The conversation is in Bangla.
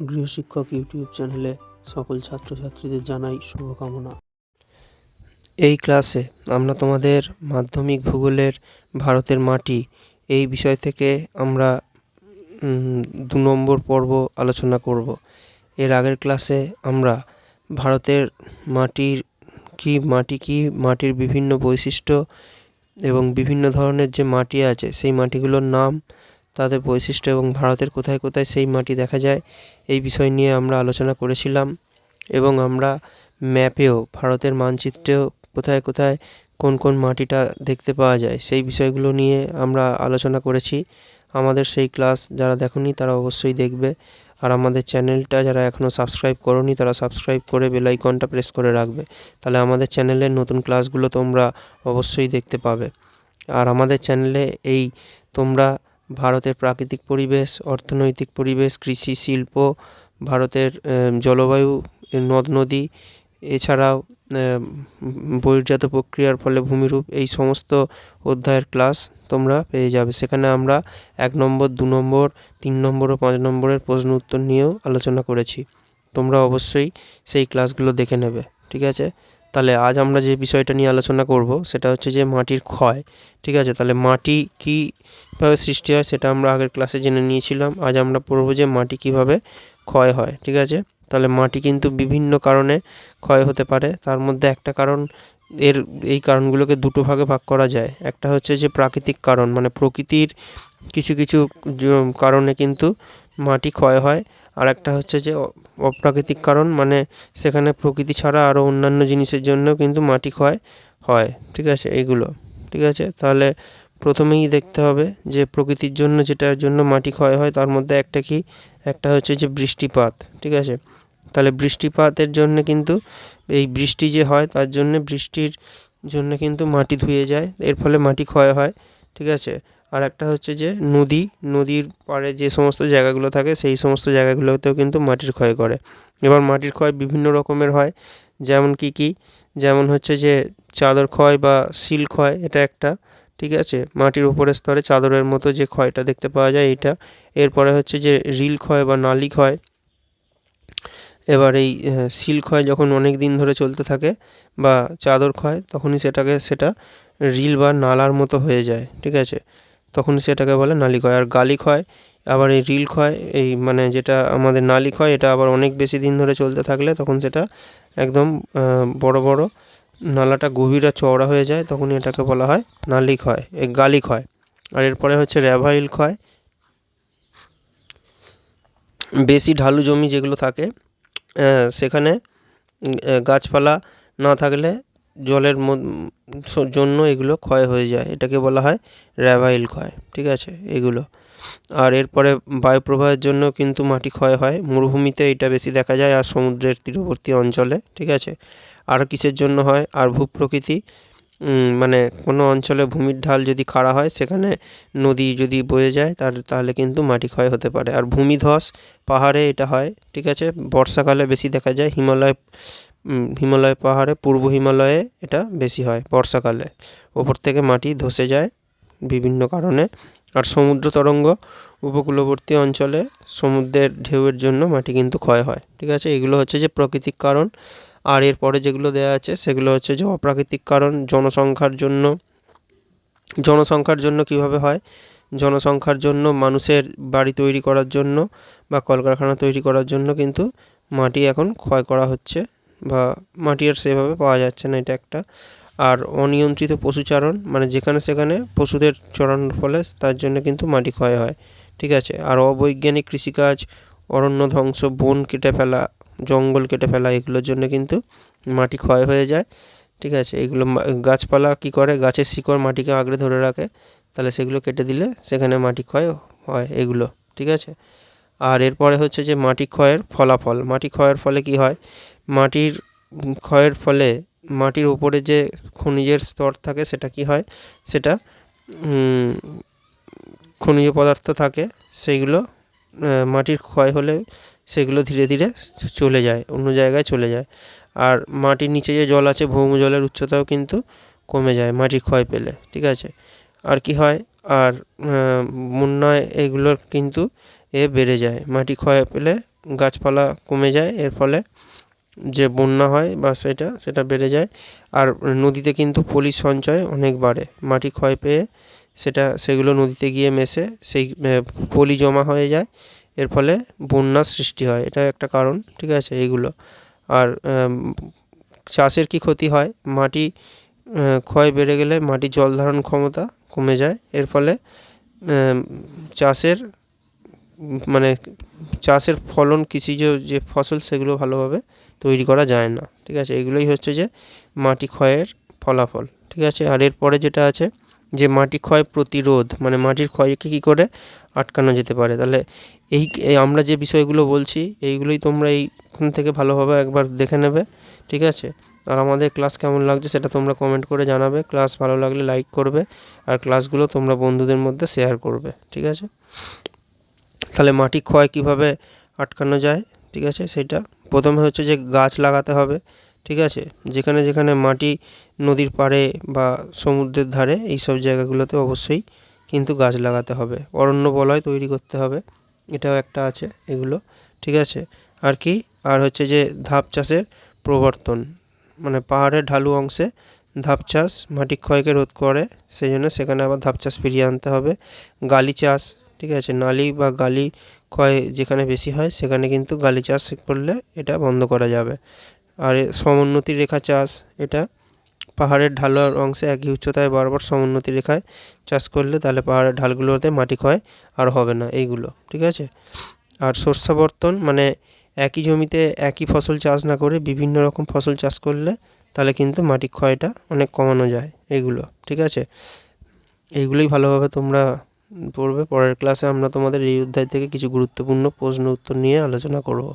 গৃহশিক্ষক ইউটিউব চ্যানেলে সকল ছাত্রছাত্রীদের জানাই শুভকামনা। এই ক্লাসে আমরা তোমাদের মাধ্যমিক ভূগোলের ভারতের মাটি এই বিষয় থেকে আমরা দু নম্বর পর্ব আলোচনা করব। এর আগের ক্লাসে আমরা ভারতের মাটির কি, মাটি কি, মাটির বিভিন্ন বৈশিষ্ট্য এবং বিভিন্ন ধরনের যে মাটি আছে, সেই মাটিগুলোর নাম তাদের বৈশিষ্ট্য এবং ভারতের কোথায় কোথায় সেই মাটি দেখা যায়, এই বিষয় নিয়ে আমরা আলোচনা করেছিলাম এবং আমরা ম্যাপেও ভারতের মানচিত্রেও কোথায় কোথায় কোন কোন মাটিটা দেখতে পাওয়া যায় সেই বিষয়গুলো নিয়ে আমরা আলোচনা করেছি। আমাদের সেই ক্লাস যারা দেখোনি তারা অবশ্যই দেখবে। আর আমাদের চ্যানেলটা যারা এখনও সাবস্ক্রাইব করোনি তারা সাবস্ক্রাইব করে বেল আইকনটা প্রেস করে রাখবে। তাহলে আমাদের চ্যানেলের নতুন ক্লাসগুলো তোমরা অবশ্যই দেখতে পাবে। আর আমাদের চ্যানেলে এই তোমরা ভারতের প্রাকৃতিক পরিবেশ, অর্থনৈতিক পরিবেশ, কৃষি, শিল্প, ভারতের জলবায়ু নদ, নদী, এছাড়াও বহির্জাত প্রক্রিয়ার ফলে ভূমিরূপ, এই সমস্ত অধ্যায়ের ক্লাস তোমরা পেয়ে যাবে। সেখানে আমরা এক নম্বর, দু নম্বর, তিন নম্বর ও পাঁচ নম্বরের প্রশ্ন উত্তর নিয়েও আলোচনা করেছি। তোমরা অবশ্যই সেই ক্লাসগুলো দেখে নেবে, ঠিক আছে? তাহলে আজ আমরা যে বিষয়টা নিয়ে আলোচনা করব সেটা হচ্ছে যে মাটির ক্ষয়, ঠিক আছে? তাহলে মাটি কীভাবে সৃষ্টি হয় সেটা আমরা আগের ক্লাসে জেনে নিয়েছিলাম। আজ আমরা পড়ব যে মাটি কীভাবে ক্ষয় হয়, ঠিক আছে? তাহলে মাটি কিন্তু বিভিন্ন কারণে ক্ষয় হতে পারে। তার মধ্যে একটা কারণ, এর, এই কারণগুলোকে দুটো ভাগে ভাগ করা যায়। একটা হচ্ছে যে প্রাকৃতিক কারণ মানে প্রকৃতির কিছু কিছু কারণে কিন্তু মাটি ক্ষয় হয়। আর একটা হচ্ছে যে অপ্রাকৃতিক কারণ মানে সেখানে প্রকৃতি ছাড়া আরও অন্যান্য জিনিসের জন্য কিন্তু মাটি ক্ষয় হয়। ঠিক আছে? এইগুলো ঠিক আছে? তাহলে প্রথমেই দেখতে হবে যে, প্রকৃতির জন্য যেটার জন্য মাটি ক্ষয় হয়, তার মধ্যে একটা কি? একটা হচ্ছে যে, বৃষ্টিপাত। ঠিক আছে? তাহলে বৃষ্টিপাতের জন্য কিন্তু, এই বৃষ্টি যে হয়, তার জন্য বৃষ্টির জন্য কিন্তু মাটি ধুয়ে যায়। এর ফলে মাটি ক্ষয় হয়। ঠিক আছে? আর একটা হচ্ছে যে নদী, নদীর পাড়ে যে সমস্ত জায়গাগুলো থাকে, সেই সমস্ত জায়গাগুলোতেও কিন্তু মাটির ক্ষয় করে। এবার মাটির ক্ষয় বিভিন্ন রকমের হয়, যেমন কি কি? যেমন হচ্ছে যে চাদর ক্ষয় বা শিল ক্ষয়, এটা একটা, ঠিক আছে? মাটির উপরের স্তরে চাদরের মতো যে ক্ষয়টা দেখতে পাওয়া যায় এটা। এরপরে হচ্ছে যে রিল ক্ষয় বা নালি ক্ষয়। এবার এই শিল ক্ষয় যখন অনেক দিন ধরে চলতে থাকে বা চাদর ক্ষয়, তখনই সেটাকে, সেটা রিল বা নালার মতো হয়ে যায়, ঠিক আছে? তখন সেটাকে বলে নালি ক্ষয় আর গালি ক্ষয় আবার এই রিল ক্ষয় এই মানে যেটা আমাদের নালি ক্ষয় এটা আবার অনেক বেশি দিন ধরে চলতে থাকলে তখন সেটা একদম বড় বড় নালাটা গভীর চওড়া হয়ে যায়, তখনই এটাকে বলা হয় নালি ক্ষয় এই গালি ক্ষয় আর এরপরে হচ্ছে র্যাভাইল ক্ষয় বেশি ঢালু জমি যেগুলো থাকে সেখানে গাছপালা না থাকলে জলের জন্য এগুলো ক্ষয় হয়ে যায়। এটাকে বলা হয় র্যাভাইল ক্ষয়, ঠিক আছে? এগুলো। আর এরপরে বায়ুপ্রবাহের জন্য কিন্তু মাটি ক্ষয় হয়। মরুভূমিতে এটা বেশি দেখা যায় আর সমুদ্রের তীরবর্তী অঞ্চলে, ঠিক আছে? আর কিসের জন্য হয়? আর ভূপ্রকৃতি মানে কোনো অঞ্চলে ভূমির ঢাল যদি খাড়া হয়, সেখানে নদী যদি বয়ে যায়, তার, তাহলে কিন্তু মাটি ক্ষয় হতে পারে। আর ভূমিধস, পাহাড়ে এটা হয়, ঠিক আছে? বর্ষাকালে বেশি দেখা যায়। হিমালয় হিমালয় পাহাড়ে, পূর্ব হিমালয়ে এটা বেশি হয় বর্ষাকালে। ওপর থেকে মাটি ধসে যায় বিভিন্ন কারণে। আর সমুদ্র তরঙ্গ উপকূলবর্তী অঞ্চলে সমুদ্রের ঢেউয়ের জন্য মাটি কিন্তু ক্ষয় হয়, ঠিক আছে? এগুলো হচ্ছে যে প্রাকৃতিক কারণ। আর এরপরে যেগুলো দেওয়া আছে, সেগুলো হচ্ছে যে অপ্রাকৃতিক কারণ। জনসংখ্যার জন্য জনসংখ্যার জন্য কীভাবে হয়? জনসংখ্যার জন্য মানুষের বাড়ি তৈরি করার জন্য বা কলকারখানা তৈরি করার জন্য কিন্তু মাটি এখন ক্ষয় করা হচ্ছে। বা মাটি আর সেভাবে পাওয়া যাচ্ছে না এটা একটা। আর অনিয়ন্ত্রিত পশুচারণ মানে যেখানে সেখানে পশুদের চড়ানোর ফলে তার জন্য কিন্তু মাটি ক্ষয় হয়, ঠিক আছে? আর অবৈজ্ঞানিক কৃষিকাজ, অরণ্য ধ্বংস, বন কেটে ফেলা, জঙ্গল কেটে ফেলা, এগুলোর জন্য কিন্তু মাটি ক্ষয় হয়ে যায়, ঠিক আছে? এগুলো গাছপালা কী করে? গাছের শিকড় মাটিকে আঁকড়ে ধরে রাখে, তাহলে সেগুলো কেটে দিলে সেখানে মাটি ক্ষয় হয় এগুলো, ঠিক আছে? আর এরপরে হচ্ছে যে মাটি ক্ষয়ের ফলাফল, মাটি ক্ষয়ের ফলে কি হয়? মাটির ক্ষয়ের ফলে মাটির উপরে যে খনিজের স্তর থাকে, সেটা কি হয়? সেটা খনিজ পদার্থ থাকে সেইগুলো মাটির ক্ষয় হলে সেগুলো ধীরে ধীরে চলে যায়, অন্য জায়গায় চলে যায়। আর মাটির নিচে যে জল আছে, ভৌম জলের উচ্চতাও কিন্তু কমে যায় মাটি ক্ষয় পেলে, ঠিক আছে? আর কি হয়? আর বন্যায় এগুলোর কিন্তু এ বেড়ে যায়। মাটি ক্ষয় পেলে গাছপালা কমে যায়, এর ফলে যে বন্যা হয় বা সেটা সেটা বেড়ে যায়। আর নদীতে কিন্তু পলির সঞ্চয় অনেক বাড়ে। মাটি ক্ষয় পেয়ে সেটা, সেগুলো নদীতে গিয়ে মেশে সেই পলি জমা হয়ে যায়। এর ফলে বন্যার সৃষ্টি হয়। এটা একটা কারণ, ঠিক আছে, এইগুলো। আর চাষের কি ক্ষতি হয়? মাটি ক্ষয় বেড়ে গেলে মাটির জল ধারণ ক্ষমতা কমে যায়। এর ফলে চাষের মানে চাষের ফলন, কৃষিজ যে ফসল সেগুলো ভালোভাবে তৈরি করা যায় না। ঠিক আছে? এগুলোই হচ্ছে যে মাটি ক্ষয়ের ফলাফল। ঠিক আছে? আর এরপরে যেটা আছে যে মাটি ক্ষয় প্রতিরোধ মানে মাটির ক্ষয়কে কী করে আটকানো যেতে পারে? তাহলে এই আমরা যে বিষয়গুলো বলছি, এইগুলোই তোমরা এইখান থেকে ভালোভাবে একবার দেখে নেবে। ঠিক আছে? আর আমাদের ক্লাস কেমন লাগছে সেটা তোমরা কমেন্ট করে জানাবে। ক্লাস ভালো লাগলে লাইক করবে। আর ক্লাসগুলো তোমরা বন্ধুদের মধ্যে শেয়ার করবে। ঠিক আছে? তাহলে মাটি ক্ষয় কীভাবে আটকানো যায়? ঠিক আছে, সেটা। প্রথমে হচ্ছে যে গাছ লাগাতে হবে, ঠিক আছে? যেখানে যেখানে মাটি নদীর পাড়ে বা সমুদ্রের ধারে এই সব জায়গাগুলোতে অবশ্যই কিন্তু গাছ লাগাতে হবে। অরণ্য বলয় তৈরি করতে হবে, এটাও একটা আছে এগুলো, ঠিক আছে? আর কি? আর হচ্ছে যে ধাপ চাষের প্রবর্তন মানে পাহাড়ের ঢালু অংশে ধাপ চাষ মাটি ক্ষয়কে রোধ করে সেই জন্য সেখানে আবার ধাপ চাষ ফিরিয়ে আনতে হবে। গালি চাষ ঠিক আছে? নালি বা গালি ক্ষয় যেখানে বেশি হয়, সেখানে কিন্তু গালি চাষ করলে এটা বন্ধ করা যাবে। আর সমোন্নতি রেখা চাষ, এটা পাহাড়ের ঢালুর অংশে একই উচ্চতায় বারবার সমোন্নতি রেখায় চাষ করলে তাহলে পাহাড়ের ঢালগুলোতে মাটি ক্ষয় আর হবে না, এইগুলো, ঠিক আছে? আর শস্যাবর্তন মানে একই জমিতে একই ফসল চাষ না করে বিভিন্ন রকম ফসল চাষ করলে তাহলে কিন্তু মাটি ক্ষয়টা অনেক কমানো যায়, এইগুলো, ঠিক আছে? এইগুলোই ভালোভাবে তোমরা পড়বে। পরের ক্লাসে আমরা তোমাদের এই অধ্যায় থেকে কিছু গুরুত্বপূর্ণ প্রশ্ন উত্তর নিয়ে আলোচনা করব।